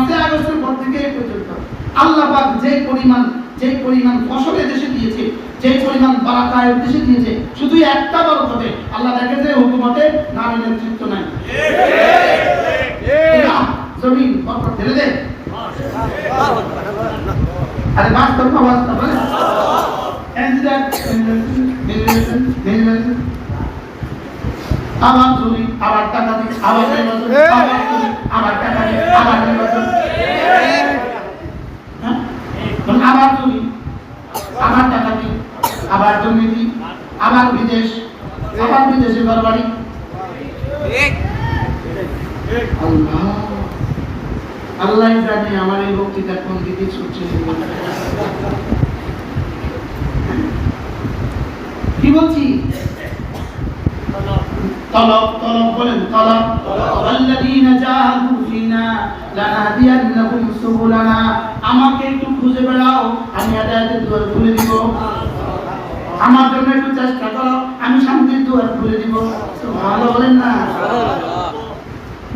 পাঁচই আগস্টের পর থেকে পর্যন্ত আল্লাহ পাক যে পরিমাণ যে পরিমাণ ফসল দেশে দিয়েছে, যে পরিমাণ বারাকা এ দেশে দিয়েছে, শুধু একটা বরকতে আল্লাহ দেখে যে হুকুমতে নারী নেতৃত্ব নাই জমিন বরকত ঢেলে দে আরে বাস্তব বাস্তব হ্যাঁ? And that নির্বাচন, নির্বাচন। আবার চুরি আবার টাকা দিই আবার নির্বাচন আবার আবার টাকা দিই আবার নির্বাচন। হ্যাঁ? তখন আবার চুরি আবার টাকা দিই আবার দুর্নীতি আবার বিদেশ আবার বিদেশে ঘরবাড়ি আল্লাহ আল্লাহ জানে আমার এই বক্তৃতা কোন দিকে ছুটছে। কি বলছি? তলব তলব বলেন তলব والذين جاهدوا فينا لنهدينهم سبلنا আমাকে একটু খুঁজে বেড়াও আমি হেদায়েতের দুয়ার খুলে দিব আমার জন্য একটু চেষ্টা করো আমি শান্তির দুয়ার খুলে দিব ভালো বলেন না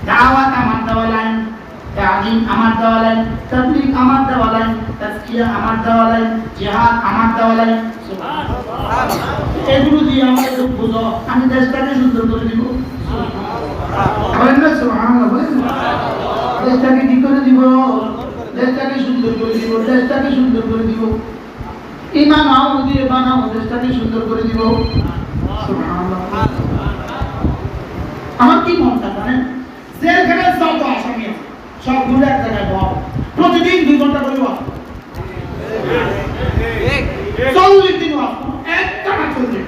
দাওয়াত আমার দেওয়া লাইন তালিম আমার দেওয়া লাইন তাবলিগ আমার দেওয়া লাইন তাজকিয়া আমার দেওয়া লাইন জিহাদ আমার দেওয়া লাইন এগুলো দিয়ে আমার একটু বুঝো। আমি দেশটাকে সুন্দর করে দিব দেশটাকে কি করে দিব দেশটাকে সুন্দর করে দিব দেশটাকে সুন্দর করে দিব ইমান আও দিয়ে বানাও দেশটাকে সুন্দর করে দিব আমার কি মনটা জানেন? জেলখানে যত আসামি আছে, সবগুলো এক জায়গায় বল প্রতিদিন দুই ঘণ্টা করে চল্লিশ দিন ওয়াজ একটা না চল্লিশ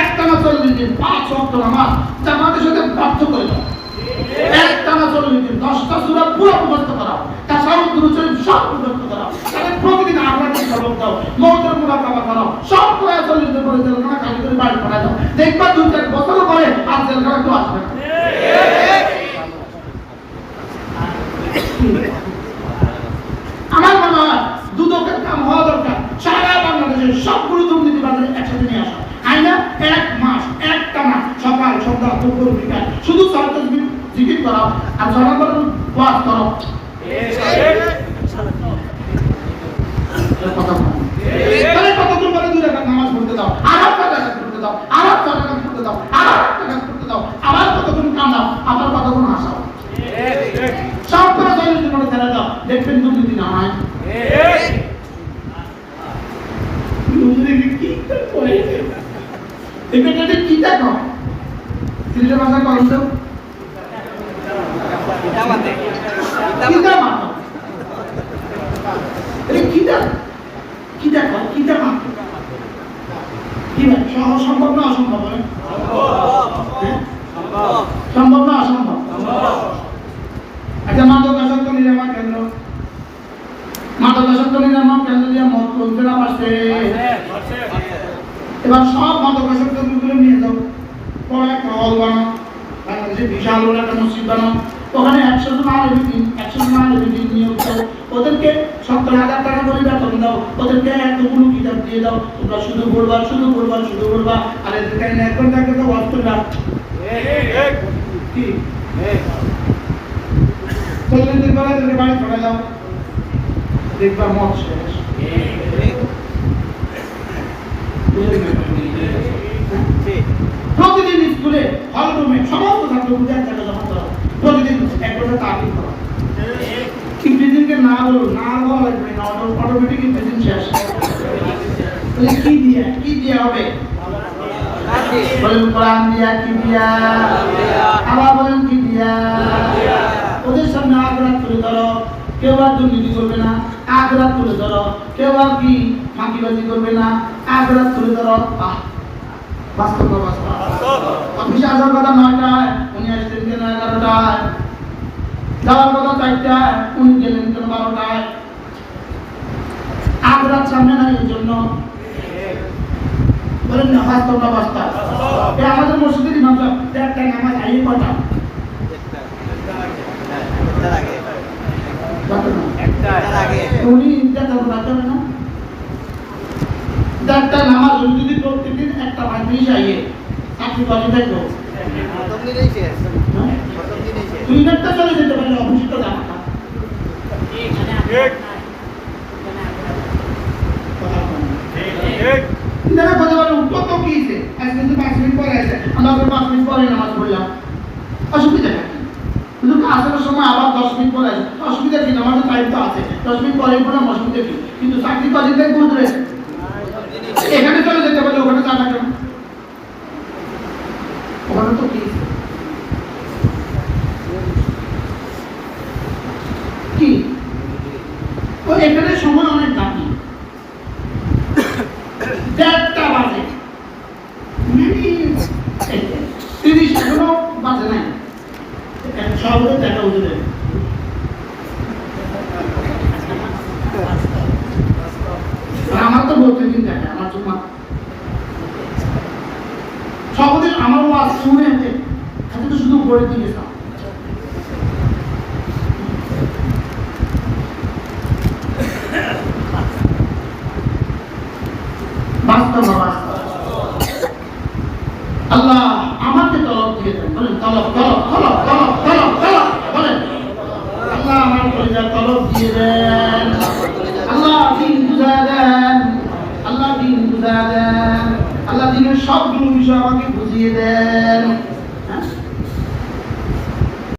একটা না চল্লিশ দিন পাঁচ অক্ট নামাজ জামাতের সাথে বাধ্য করে দাও। একটা না চল্লিশ দিন দশটা সুরা পুরো মুখস্থ করাও। তার সব মুখস্থ করাও। তাহলে প্রতিদিন দিন সবক দাও, মৌতের মুরাকাবা করাও। সব করে চল্লিশ দিন পরে জেলখানা করে বাড়ি পাঠায় দাও। দেখবা দুই, চার বছর পরে আর জেলখানা আমার মনে হয় দুদকের কাম হওয়া দরকার সারা বাংলাদেশের সবগুলো দুর্নীতি বাজারে একসাথে নিয়ে আসা আইনা এক মাস একটা মাস সকাল সন্ধ্যা দুপুর বিকাল শুধু সরকার জিকির করাও আর জনগণ ওয়াজ করো এর কথা বলো। তাহলে কতক্ষণ পরে দুই রাকাত নামাজ পড়তে দাও আবার কয় রাকাত পড়তে দাও আবার ছয় রাকাত পড়তে দাও। আবার আট রাকাত পড়তে দাও আবার কতক্ষণ কান্দাও আবার কতক্ষণ হাসাও। সব করে দেখবেন দুর্নীতি না হয়। এখানে কি দেখো সিলেটের ভাষা ভাই সহ- সম্ভব না অসম্ভব? সম্ভব না অসম্ভব আচ্ছা মাদকাসক্ত নিরাময় কেন্দ্র মাদকাসক্ত নিরাময় কেন্দ্র দিয়ে মদ চলতে না পারছে এবার সব মাদকাসক্তগুলো নিয়ে যাও বিশাল বড় একটা মসজিদ বানাও। ওখানে একশো জন আলমী দিন একশো জন আলমী দিন নিয়োগ দাও। ওদেরকে সত্তর হাজার টাকা করে বেতন দাও। ওদেরকে এতগুলো দিয়ে দাও। তোমরা শুধু বলবা শুধু বলবা শুধু বলবা আর এদেরকে এক ঘণ্টা একটা ওয়াজ না কি? চল্লিশ দিন পরে যাও দেখবা মত শেষ। প্রতিদিন স্কুলে হল রুমে সমস্ত ছাত্র এক টাকা জমা করো প্রতিদিন এক ঘণ্টা তারিখ করো ইংরেজিকে না বলো না বলা লাগবে না, অটোমেটিক ইংরেজি শেষ। তাহলে কি দিয়ে কি দিয়ে হবে? আগ্রাত তুলে ধরো, কেউ আর দুর্নীতি করবে না আগ্রাত তুলে ধরো। কেউ আর কি ফাঁকিবাজি করবে না আগ্রাত তুলে ধরো। আহ বাস্তব বাস্তব। অফিসে আসার কথা নয়টায় উনি আসতেন কেন এগারোটায় যাওয়ার কথা চারটায় উনি গেলেন কেন বারোটায়? আগ্রাত সামনে নাই জন্য। বলেন না বাস্তব বাস্তব? এ আমাদের মসজিদের ইমাম সাহেব একটা নামাজ আইয়ে কটা উনি যেতে পারবেন না? একটা নামাজ যদি প্রত্যেকদিন একটা পঁয়ত্রিশ আইয়ে চাকরি কবে দেখব দুই ঘণ্টা চলে যেতে পারলে অফিসটা জানা কথা বলে কত কিন্তু পাঁচ মিনিট পরে আমরা মিনিট পরে নামাজ অসুবিধা সময় আবার দশ মিনিট পরে কি? নামাজের টাইম তো আছে। দশ মিনিট পরে পড়লাম কিন্তু চাকরি কদিন থেকে রয়েছে? এখানে চলে যেতে পারলে ওখানে যাবে কেন ওখানে তো কি? কি? এখানে সময় অনেক দামি দেড়টা বাজে মিনিট তিরিশ এখনও বাজে নাই শহরে দেখা উঠবে আর আমার তো বলতে দিন দেখে আমার জন্য আমার শুনে আছে আমি তো শুধু উপরে দিয়ে গেছিলাম বাস্তব না বাস্তব? আল্লাহ আমাকে তলব দিয়ে দেন বলেন, তলব তলব তলব তলব তলব তলব, বলেন। আল্লাহ আমার তলব দিয়ে দেন আল্লাহ দিন বুঝা দেন আল্লাহ দিন বুঝা দেন আল্লাহ দিনের সবগুলো বিষয় আমাকে বুঝিয়ে দেন।